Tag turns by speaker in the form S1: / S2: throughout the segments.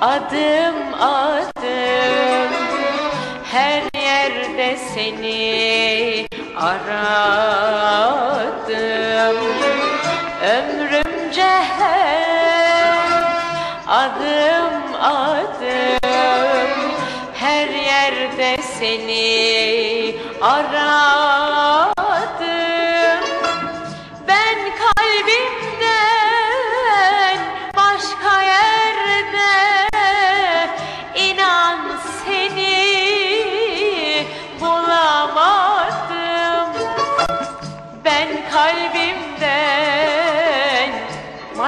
S1: Adım adım her yerde seni aradım. Ömrümce her adım adım her yerde seni aradım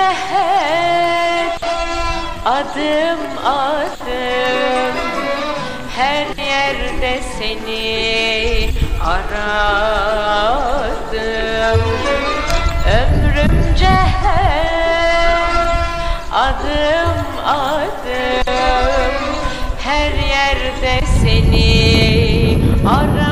S1: Her adım adım her yerde seni aradım. Ömrümce her adım adım her yerde seni aradım